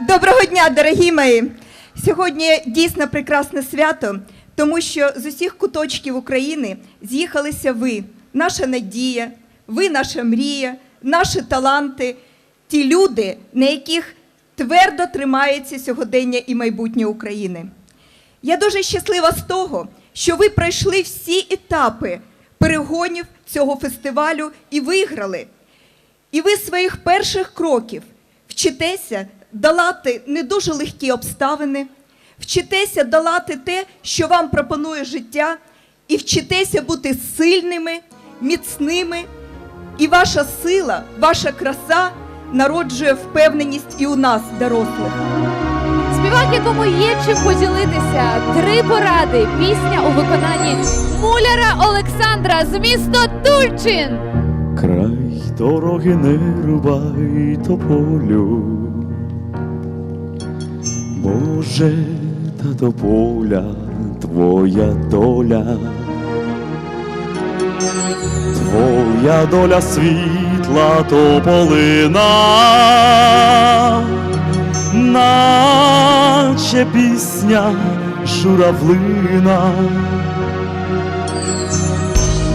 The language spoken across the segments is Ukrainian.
Доброго дня, дорогі мої! Сьогодні дійсно прекрасне свято, тому що з усіх куточків України з'їхалися ви, наша надія, ви наша мрія, наші таланти, ті люди, на яких твердо тримається сьогодення і майбутнє України. Я дуже щаслива з того, що ви пройшли всі етапи перегонів цього фестивалю і виграли. І ви своїх перших кроків вчитеся долати не дуже легкі обставини, вчитеся долати те, що вам пропонує життя, і вчитеся бути сильними, міцними. І ваша сила, ваша краса народжує впевненість і у нас, дорослих. Співак, якому є чим поділитися. Три поради. Пісня у виконанні муляра Олександра з міста Тульчин. Край дороги не рубай тополю. Може, та до твоя доля. Твоя доля світла тополина, наче пісня журавлина.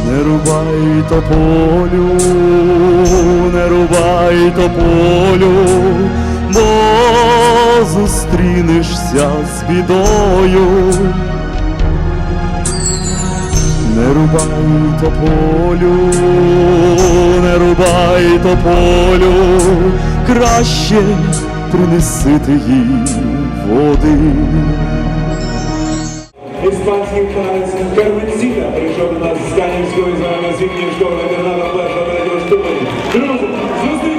Не рубай тополю, не рубай тополю, бо зустрінешся з бідою. Не рубай тополю, не рубай тополю, краще принесити їй води. Іспанський танець Карменсіна прийшов до нас з Канівської загальноосвітньої школи інтернату першого третього ступені. Друзі, зустрічаємо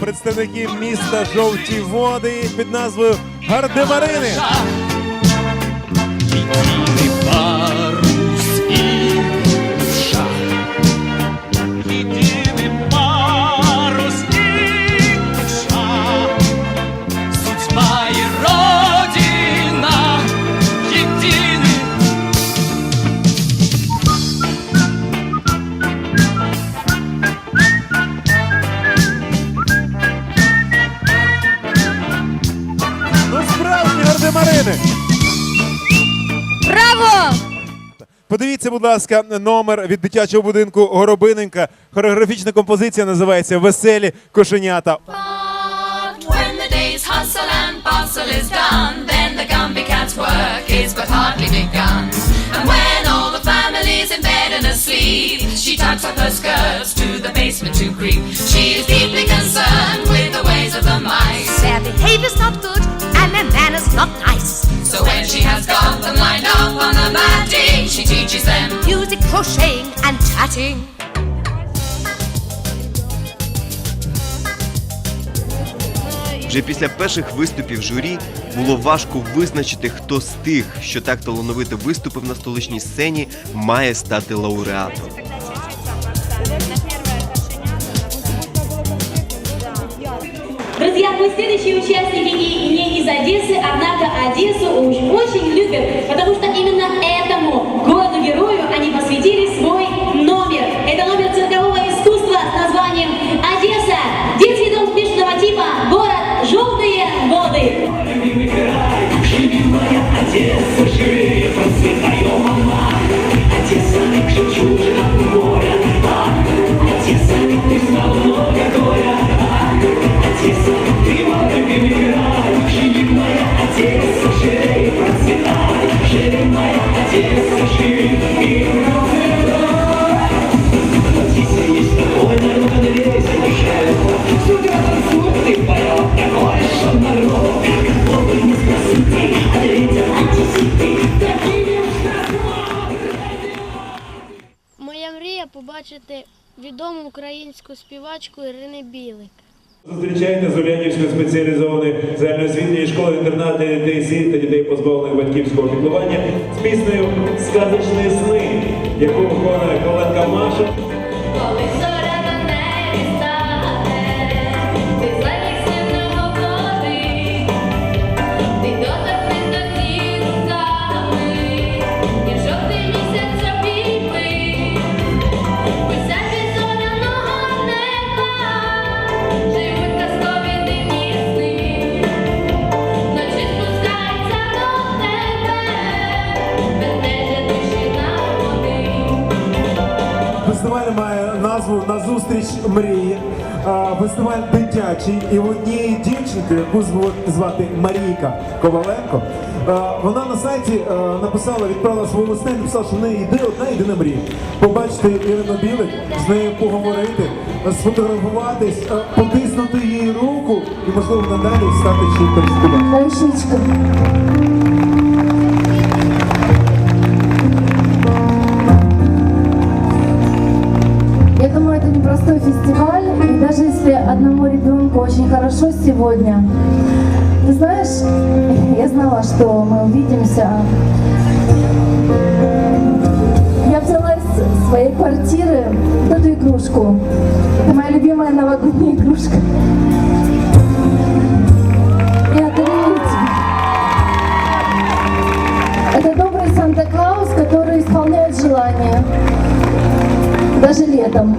представники міста Жовті Води під назвою Гардемарини. Подивіться, будь ласка, номер від дитячого будинку Горобиненька. Хореографічна композиція називається Веселі кошенята. She tucks up her skirts to the basement to creep. She is deeply concerned with the ways of the mice. Their behavior's not good crocheting, and tatting. Вже після перших виступів журі було важко визначити, хто з тих, що так талановито виступив на столичній сцені, має стати лауреатом. Друзья, мы следующие участники и не из Одессы, однако Одессу уж очень любят, потому что именно этому городу-герою они победили свой номер. Это номер циркового искусства с названием «Одесса. Детский дом смешанного типа. Город. Желтые воды». Живи, моя Одесса, живи, процветаю, мама. Одесса, как же чужина горя. Одесса, ты знал горя. Одесса, как ты молодым играл. Живи, моя Одесса, живи, процветай. Живи, моя Одесса, живи. Побачити відому українську співачку Ірини Білик. Зустрічайте з Улянівської спеціалізованої загальноосвітньої школи інтернату для дітей сіл та дітей позбавлених батьківського піклування з піснею Сказочні сни, яку виконує коленка Маша. Назву Назустріч мрії. А, Фестиваль дитячий, і в одній дівчинки, яку звати Марійка Коваленко, вона на сайті написала, відправила свою листи, написала, що в неї йде одна єдина мрія. Побачити Ірину Білик, з нею поговорити, сфотографуватись, потиснути їй руку і, можливо, надалі стати чим співачкою. Сегодня, ты знаешь, я знала, что мы увидимся. Я взяла из своей квартиры вот эту игрушку. Это моя любимая новогодняя игрушка. Одарила тебе. Это добрый Санта-Клаус, который исполняет желания даже летом.